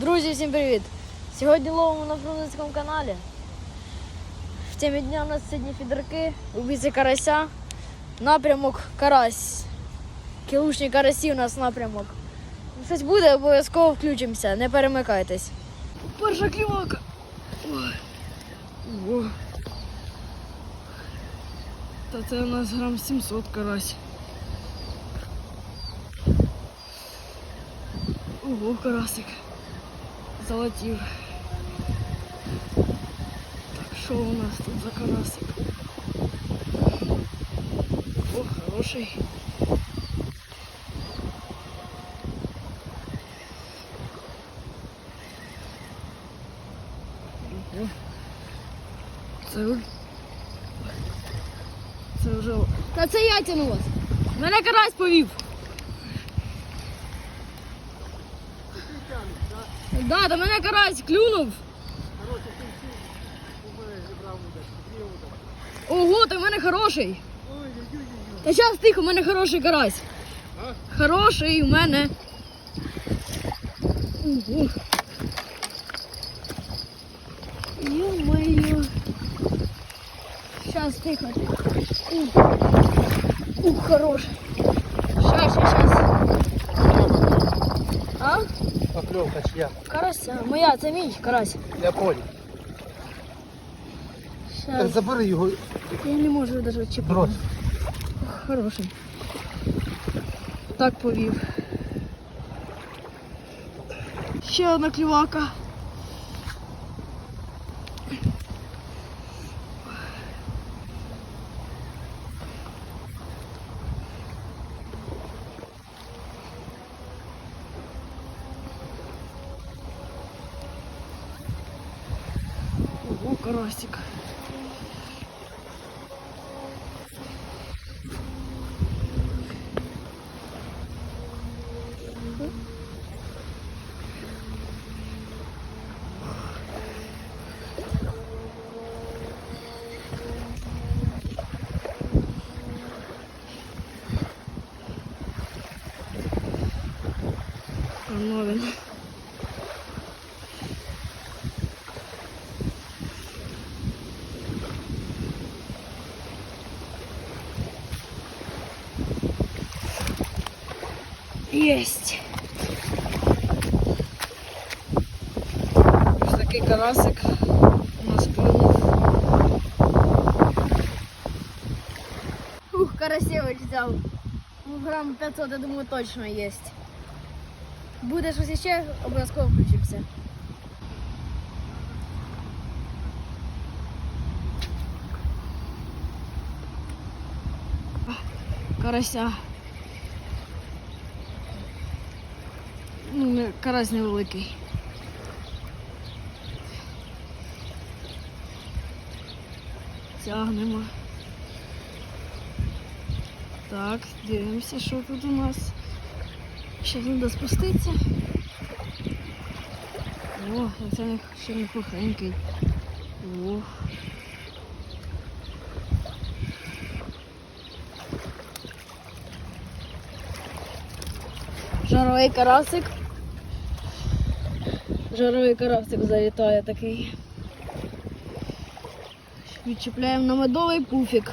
Друзі, всім привіт! Сьогодні ловимо на Фрунзенському каналі. В темі дня у нас сьогодні фідерки, убійці карася, напрямок карась. Кілушні карасі у нас напрямок. Щось буде, обов'язково включимося, не перемикайтесь. Перша клівака. Та це у нас грам 700 карась. Ого, карасик. Золотів. Так, що у нас тут за карасик? О, хороший. Це, це вже. Та це я тяну вас. Мене карась повів. Да, до мене карась клюнув. Ого, ти в мене хороший. Та зараз тихо, у мене хороший карась. Хороший у мене. Ого. Ё-моё. Сейчас тихо. Ух, хороший. Сейчас, сейчас. А? Поклевка чья? Карася. Моя, це мій карась. Я понял. Щас. Забери його Я не можу даже чіпати. брось. Хороший. Так повів. Ще одна клювака. Ого, карасик. Єсть. Ось такий карасик у нас клюнув. Ух, карасевич взяв. Ну, грам 500, я думаю, точно є. Буде щось ще, обов'язково включимося. Карася. Карась невеликий. Тягнемо. Так, дивимося, що тут у нас. Ще треба спуститися. О, це ще не пухенький. О. Жаровий карасик. Жаровий карасик залітає такий. Відчіпляємо на медовий пуфік.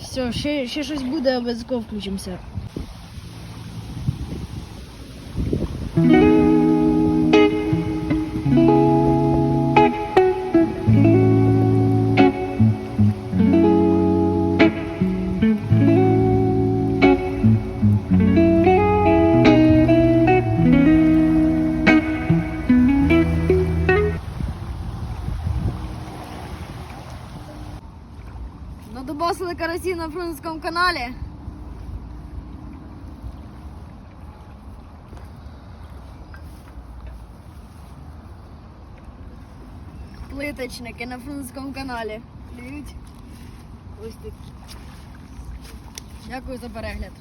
Все, ще, ще щось буде, обов'язково включимося. Надобасили карасі на фрунзенському каналі. Плиточники на фрунзенському каналі. Ось тут. Дякую за перегляд.